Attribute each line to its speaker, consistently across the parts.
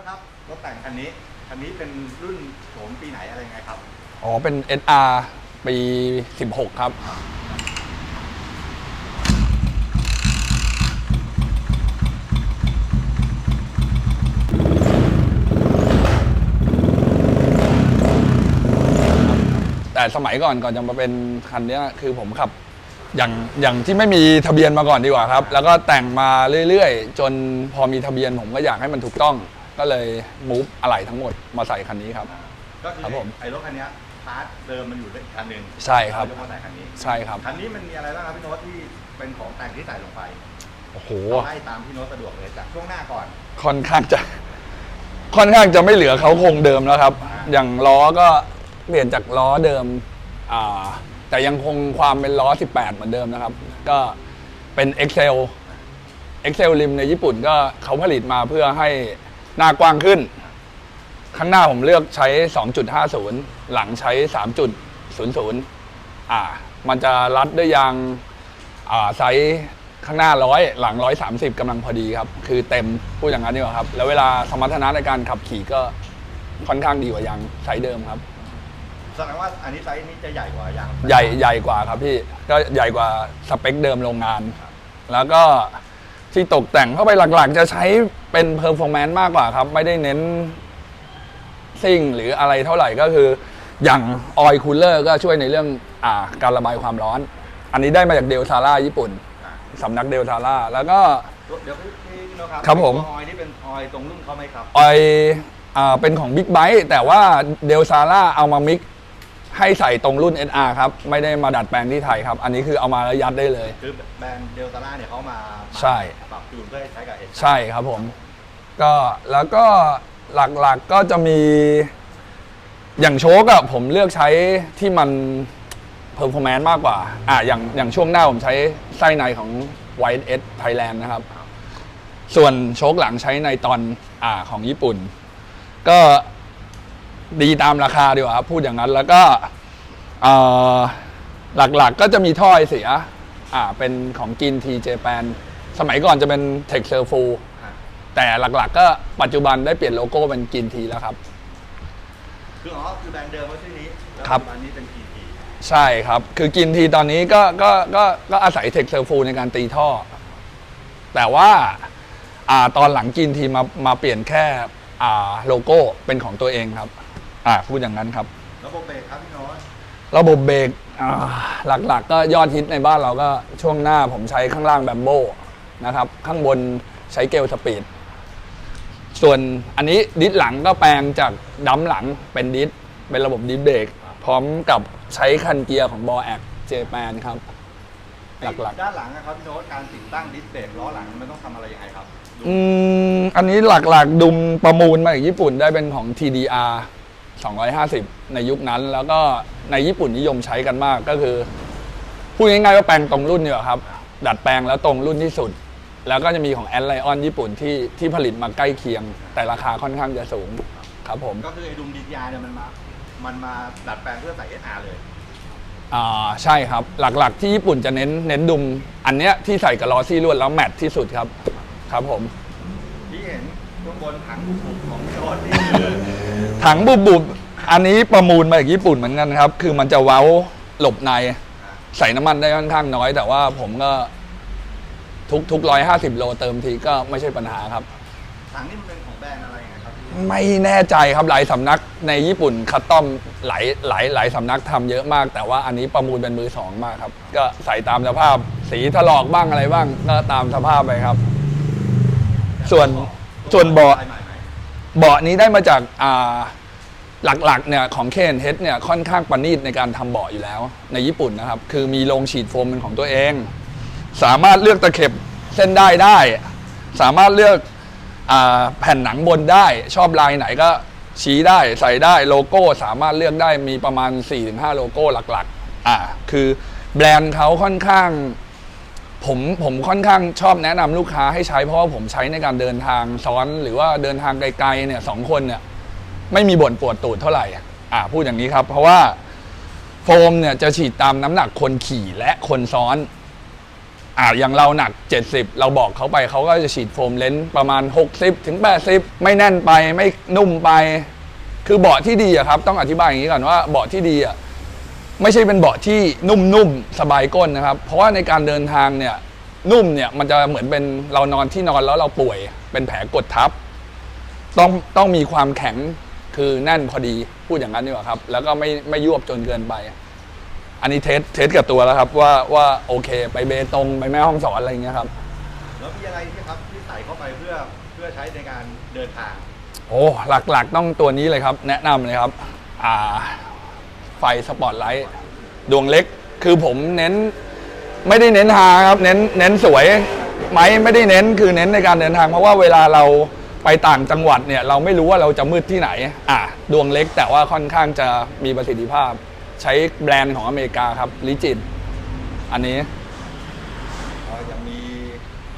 Speaker 1: น้องครับรถแต่งคันนี้คันนี้เป็นรุ่นโฉมปีไหนอะไรยังไงครับ
Speaker 2: อ๋อ เป็น SR ปี 16 ครับ แต่สมัยก่อนก่อนจะมาเป็นคันเนี้ยคือผมขับ อย่างอย่างที่ไม่มีทะเบียนมาก่อนดีกว่าครับ แล้วก็แต่งมาเรื่อยๆ จนพอมีทะเบียนผมก็อยากให้มันถูกต้อง ก็เลยมูฟอะไหล่ทั้งหมดมาใส่คันนี้ครับ
Speaker 1: ก็คือ
Speaker 2: ครับผม
Speaker 1: ไอ้รถคันเนี้ยพาร์ทเดิมมันอยู่ในคันหนึ่ง
Speaker 2: ใช่ครับ
Speaker 1: เาเยกว่าแต่คันนี้
Speaker 2: ใช่ครับ
Speaker 1: คันนี้มันมีอะไรบ้างครับพี่โน้ตที่เป็นของแต่งที่ใส่ลงไป
Speaker 2: โอ้โห
Speaker 1: เอาให้ตามพี่โน้ตสะดวกเลยจากช่วงหน้าก่อน
Speaker 2: ค่อนข้างจะ ค่อนข้างจะไม่เหลือเขาคงเดิมแล้วครับ
Speaker 1: อ่า
Speaker 2: อย่างล้อก็เปลี่ยนจากล้อเดิมอ่าแต่ยังคงความเป็นล้อ 18 เหมือนเดิมนะครับ ก็เป็น Excel Excel ริมในญี่ปุ่นก็เขาผลิตมาเพื่อให้ หน้ากว้างขึ้น ข้างหน้าผมเลือกใช้ 2.50 หลังใช้ 3.00 อ่า มันจะรัดด้วยยางอ่าไซส์ข้างหน้าร้อยหลังร้อยสามสิบกำลังพอดีครับ คือเต็มพูดอย่างนั้นดีกว่าครับ แล้วเวลาสมรรถนะในการขับขี่ก็ค่อนข้างดีกว่ายางไซส์เดิมครับ
Speaker 1: แสดงว่าอันนี้ไซส์นี้จะใหญ่กว่ายาง
Speaker 2: ใหญ่ใหญ่กว่าครับพี่ก็ใหญ่กว่าสเปคเดิมโรงงาน แล้วก็ ที่ตกแต่งเข้าไปหลักๆ จะใช้เป็นเพอร์ฟอร์แมนซ์มากกว่าครับ ไม่ได้เน้นซิ่งหรืออะไรเท่าไหร่ก็คือ อย่างออยคูลเลอร์ก็ช่วยในเรื่องอาการระบายความร้อน อันนี้ได้มาจากเดลซาร่าญี่ปุ่น
Speaker 1: อ่า
Speaker 2: สำนักเดลทาร่าแล้วก็
Speaker 1: เดี๋ยวพี่พี่โน้ตครับ
Speaker 2: ครับผม
Speaker 1: ตัวออยนี่เป็นออยตรงรุ่นเขาไหมครับ
Speaker 2: ออยอ่าเป็นของ Big b i t e แต่ว่าเดลซาร่าเอามามิก ให้ใส่ตรงรุ่น SR ครับ ไม่ได้มาดัดแปลงที่ไทยครับ อันนี้คือเอามาแล้วยัดได้เลย
Speaker 1: คือแบรนด์เดลตาร่าเนี่ยเขามา
Speaker 2: ใช่
Speaker 1: ปรับจูนเพื่อให้ใช้กับเอส
Speaker 2: ใช่ครับผม ก็แล้วก็หลักๆก็จะมีอย่างโชคอะผมเลือกใช้ที่มันเพอร์ฟอร์แมนซ์มากกว่า อะอย่างอย่างช่วงหน้าผมใช้ไส้ในของ White S Thailand นะครับ ส่วนโชคหลังใช้ในตอนอ่าของญี่ปุ่น ก็ ดีตามราคาดีกว่าครับพูดอย่างนั้นแล้วก็เอ่อหลักๆก็จะมีถ้อยเสียอ่าเป็นของกินทีเจแปนสมัยก่อนจะเป็นเทคเซอร์ฟู
Speaker 1: อ่า
Speaker 2: แต่หลักๆ ก็ปัจจุบันได้เปลี่ยนโลโก้เป็นกินทีแล้วครับ
Speaker 1: คืออ๋อคือแบรนด์เดิมเขาชื่อนี้แล้ว
Speaker 2: ครับ
Speaker 1: อันนี้เป็นกีที
Speaker 2: ใช่ครับ คือกินทีตอนนี้ก็ก็ก็ก็อาศัยเทคเซอร์ฟูในการตีท่อ แต่ว่าอ่าตอนหลังกินทีมามาเปลี่ยนแค่อ่าโลโก้เป็นของตัวเองครับ อ่าพูดอย่างนั้นครับ
Speaker 1: ระบบเบรกครับพี่โน้ต
Speaker 2: ระบบเบรกอ่าหลักๆ ก็ยอดฮิตในบ้านเราก็ช่วงหน้าผมใช้ข้างล่างแบมโบนะครับ ข้างบนใช้เกลสปีด ส่วนอันนี้ดิสหลังก็แปลงจากดัมหลังเป็นดิสเป็นระบบดิสเบรกพร้อมกับใช้คันเกียร์ของบอแอกเจแปนครับ หลักๆ
Speaker 1: ด้านหลังนะครับพี่โน้ตการติดตั้งดิสเบรกล้อหลังมันต้องทำอะไรยังไงครับดู
Speaker 2: อืมอันนี้หลักๆ ดุมประมูลมาจากญี่ปุ่นได้เป็นของ TDR 250 ในยุคนั้น แล้วก็ในญี่ปุ่นนิยมใช้กันมากก็คือพูดง่ายๆว่าแปลงตรงรุ่นเนี่ยครับ ดัดแปลงแล้วตรงรุ่นที่สุด แล้วก็จะมีของแอนไลออนญี่ปุ่นที่ที่ผลิตมาใกล้เคียง แต่ราคาค่อนข้างจะสูงครับผม
Speaker 1: ก็คือไอ้ดุมดีทีอาร์เนี่ยมันมา มันมาดัดแปลงเพื่อใส่เอสอาร์เลย
Speaker 2: อ่าใช่ครับ หลักๆที่ญี่ปุ่นจะเน้นเน้นดุม อันเนี้ยที่ใส่กับลอซี่ลวดแล้วแมทที่สุดครับ ครับผม
Speaker 1: ที่เห็น ข้างบนถังบุบๆของพี่โน้ตนี่คือ
Speaker 2: ถังบุบบุบอันนี้ประมูลมาจากญี่ปุ่นเหมือนกันครับ คือมันจะเว้าหลบในใส่น้ำมันได้ค่อนข้างน้อย แต่ว่าผมก็ทุกทุกร้อยห้าสิบโลเติมทีก็ไม่ใช่ปัญหาครับ
Speaker 1: ถังนี่มันเป็นของแบรนด์อะไรยังไงครับพี่
Speaker 2: ไม่แน่ใจครับหลายสำนักในญี่ปุ่นคัสตอมหลายหลายหลายสำนักทำเยอะมาก แต่ว่าอันนี้ประมูลเป็นมือสองมากครับ ก็ใส่ตามสภาพสีถลอกบ้างอะไรบ้างก็ตามสภาพไปครับ ส่วน ส่วนเบาะเบาะนี้ได้มาจากอ่าหลักๆเนี่ยของ KNH เนี่ยค่อนข้างประณีตในการทำเบาะอยู่แล้ว ในญี่ปุ่นนะครับ คือมีโรงฉีดโฟมเป็นของตัวเอง สามารถเลือกตะเข็บเส้นได้ได้ สามารถเลือกอาแผ่นหนังบนได้ ชอบลายไหนก็ชี้ได้ใส่ได้โลโก้สามารถเลือกได้มีประมาณ 4-5 โลโก้หลักๆอ่าคือแบรนด์เขาค่อนข้าง ผมผมค่อนข้างชอบแนะนำลูกค้าให้ใช้เพราะว่าผมใช้ในการเดินทางซ้อนหรือว่าเดินทางไกลๆเนี่ยสองคนเนี่ยไม่มีบ่นปวดตูดเท่าไหร่อะอ่าพูดอย่างนี้ครับ เพราะว่าโฟมเนี่ยจะฉีดตามน้ำหนักคนขี่และคนซ้อนอ่าอย่างเราหนัก 70 เราบอกเขาไปเขาก็จะฉีดโฟมเลนส์ประมาณ 60ถึง80 ไม่แน่นไปไม่นุ่มไป คือเบาะที่ดีอะครับ ต้องอธิบายอย่างนี้ก่อนว่าเบาะที่ดีอะ ไม่ใช่เป็นเบาะที่นุ่มๆสบายก้นนะครับ เพราะว่าในการเดินทางเนี่ยนุ่มเนี่ยมันจะเหมือนเป็นเรานอนที่นอนแล้วเราป่วย เป็นแผลกดทับ ต้องต้องมีความแข็งคือแน่นพอดีพูดอย่างนั้นดีกว่าครับ แล้วก็ไม่ไม่ยวบจนเกินไป อันนี้เทสเทสกับตัวแล้วครับว่าว่าโอเค ไปเบตงไปแม่ห้องสอนอะไรอย่างเงี้ยครับ
Speaker 1: แล้วมีอะไรที่ครับที่ใส่เข้าไปเพื่อเพื่อใช้ในการเดินทาง
Speaker 2: โอ้หลักๆต้องตัวนี้เลยครับ แนะนำเลยครับ อ่า ไฟสปอตไลท์ดวงเล็ก คือผมเน้นไม่ได้เน้นหาครับ เน้นเน้นสวยไหมไม่ได้เน้นคือเน้นในการเดินทาง เพราะว่าเวลาเราไปต่างจังหวัดเนี่ยเราไม่รู้ว่าเราจะมืดที่ไหน อะ ดวงเล็กแต่ว่าค่อนข้างจะมีประสิทธิภาพ ใช้แบรนด์ของอเมริกาครับลิจิตอันนี้
Speaker 1: อ๋อยังมี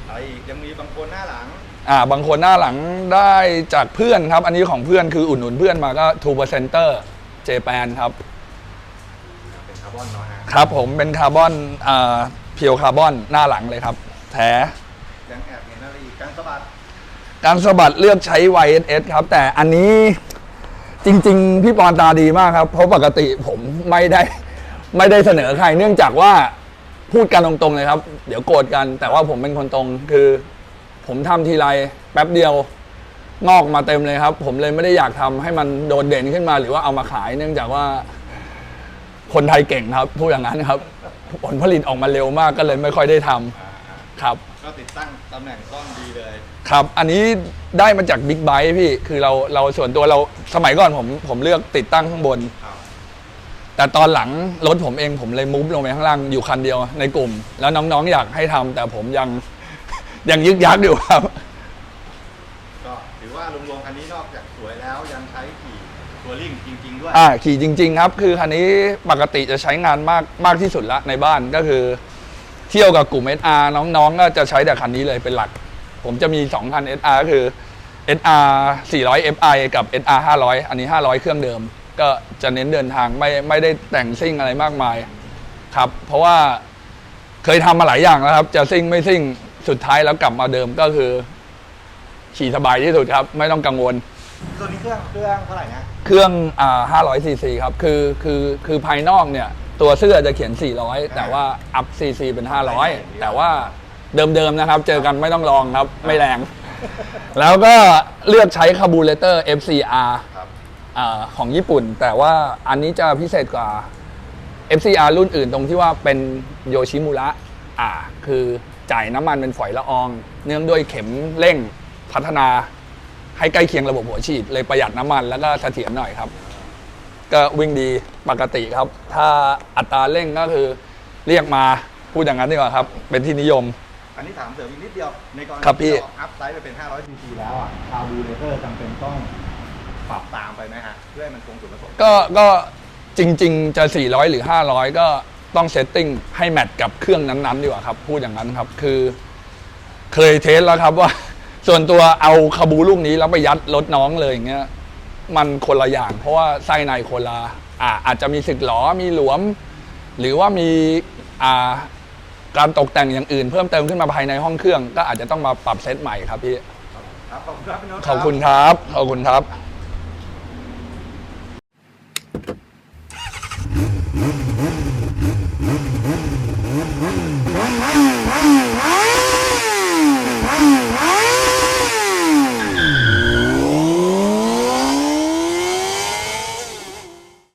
Speaker 1: อะไรอีกยังมีบางคนหน้าหลัง
Speaker 2: อ่า บางคนหน้าหลังได้จากเพื่อนครับ อันนี้ของเพื่อนคืออุดหนุนเพื่อนมาก็ทูเปอร์เซนเตอร์เจแปนครับ
Speaker 1: เป็นคา ร์บอนเนาะฮะ
Speaker 2: ครับผมเป็นคาร์บอนอ่าเพียวคาร์บอนหน้าหลังเลยครับ แท้
Speaker 1: ยังแอบเห็นอะไรอีกการสะบัด
Speaker 2: การสะบัดเลือกใช้ YSS ครับ แต่อันนี้จริง ๆ พี่ปอนตาดีมากครับ เพราะปกติผมไม่ได้ไม่ได้เสนอใคร เนื่องจากว่าพูดกันตรงๆเลยครับ เดี๋ยวโกรธกัน แต่ว่าผมเป็นคนตรงคือ ผมทำทีไรแป๊บเดียวงอกมาเต็มเลยครับ ผมเลยไม่ได้อยากทำให้มันโดดเด่นขึ้นมา หรือว่าเอามาขาย เนื่องจากว่า คนไทยเก่งครับพูดอย่างนั้นครับ ผลผลิตออกมาเร็วมากก็เลยไม่ค่อยได้ทำครับ
Speaker 1: ก็ติดตั้งตำแหน่งกล้องดีเลย
Speaker 2: ครับ อันนี้ได้มาจากบิ๊กไบ e พี่ คือเราเราส่วนตัวเราสมัยก่อนผมผมเลือกติดตั้งข้างบน
Speaker 1: ครับ
Speaker 2: แต่ตอนหลังรถผมเองผมเลยมุฟลงไปข้างล่างอยู่คันเดียวในกลุ่ม แล้วน้องๆอยากให้ทำแต่ผมยัง ยังยึกยักอยู่ครับ
Speaker 1: ก็ถือว่ารวมๆคันนี้นอกจากสวยแล้วยังใช้ขี่ ตัวริ่งจริง ๆ ด้วย
Speaker 2: อ่าขี่จริง ๆ ครับ คือคันนี้ปกติจะใช้งานมากมากที่สุดละในบ้านก็คือ เที่ยวกับกลุ่ม SR น้องๆ ก็จะใช้แต่คันนี้เลยเป็นหลัก ผมจะมี2คัน SR ก็คือ SR 400 FI กับ SR 500 อันนี้ 500 เครื่องเดิม ก็จะเน้นเดินทางไม่ไม่ได้แต่งซิ่งอะไรมากมายครับ เพราะว่าเคยทำมาหลายอย่างแล้วครับ จะซิ่งไม่ซิ่งสุดท้ายแล้วกลับมาเดิมก็คือ ขี่สบายที่สุดครับ ไม่ต้องกังวล
Speaker 1: ตัวนี้เครื่องเครื่องเท่าไหร่นะ
Speaker 2: เครื่องอ่า500ซีซีครับ คือ คือ คือภายนอกเนี่ย ตัวเสื้อจะเขียน 400 แต่ว่าอัพซีซีเป็น 500 แต่ว่าเดิมๆนะครับ เจอกันไม่ต้องลองครับ ไม่แรง แล้วก็เลือกใช้คาบูเลเตอร์ FCR
Speaker 1: ครับ
Speaker 2: อาของญี่ปุ่น แต่ว่าอันนี้จะพิเศษกว่า FCR รุ่นอื่นตรงที่ว่าเป็นโยชิมุระอ่า คือจ่ายน้ำมันเป็นฝอยละออง เนื่องด้วยเข็มเร่งพัฒนา ให้ใกล้เคียงระบบหัวฉีด เลยประหยัดน้ำมันแล้วก็เสถียรหน่อยครับ ก็วิ่งดีปกติครับ ถ้าอัตราเร่งก็คือเรียกมาพูดอย่างนั้นดีกว่าครับ เป็นที่นิยม
Speaker 1: อันนี้ถามเสริมอีกนิดเดียว ในกรณี
Speaker 2: ครับพี่
Speaker 1: ที่เราอัพไซด์ไปเป็น 500ซีซีแล้วอะคาร์บูเรเตอร์จำเป็นต้องปรับตามไปไหมฮะ เพื่อให้มันคงจุดประสงค์
Speaker 2: ก็ก็จริง ๆ จะ 400 หรือ 500 ก็ต้องเซตติ้งให้แมทกับเครื่องนั้นๆดีกว่าครับ พูดอย่างนั้นครับ คือ เคยเทสแล้วครับว่า ส่วนตัวเอาคาบูลูกนี้แล้วไปยัดรถน้องเลยอย่างเงี้ยมันคนละอย่าง เพราะว่าไส้ในคนละอ่าอาจจะมีสึกหลอมีหลวม หรือว่ามีอ่าการตกแต่งอย่างอื่นเพิ่มเติมขึ้นมาภายในห้องเครื่อง ก็อาจจะต้องมาปรับเซตใหม่ครับพี่
Speaker 1: ครับขอบคุณครับพี่โน้ต
Speaker 2: ขอบคุณครับ ขอบคุณครับ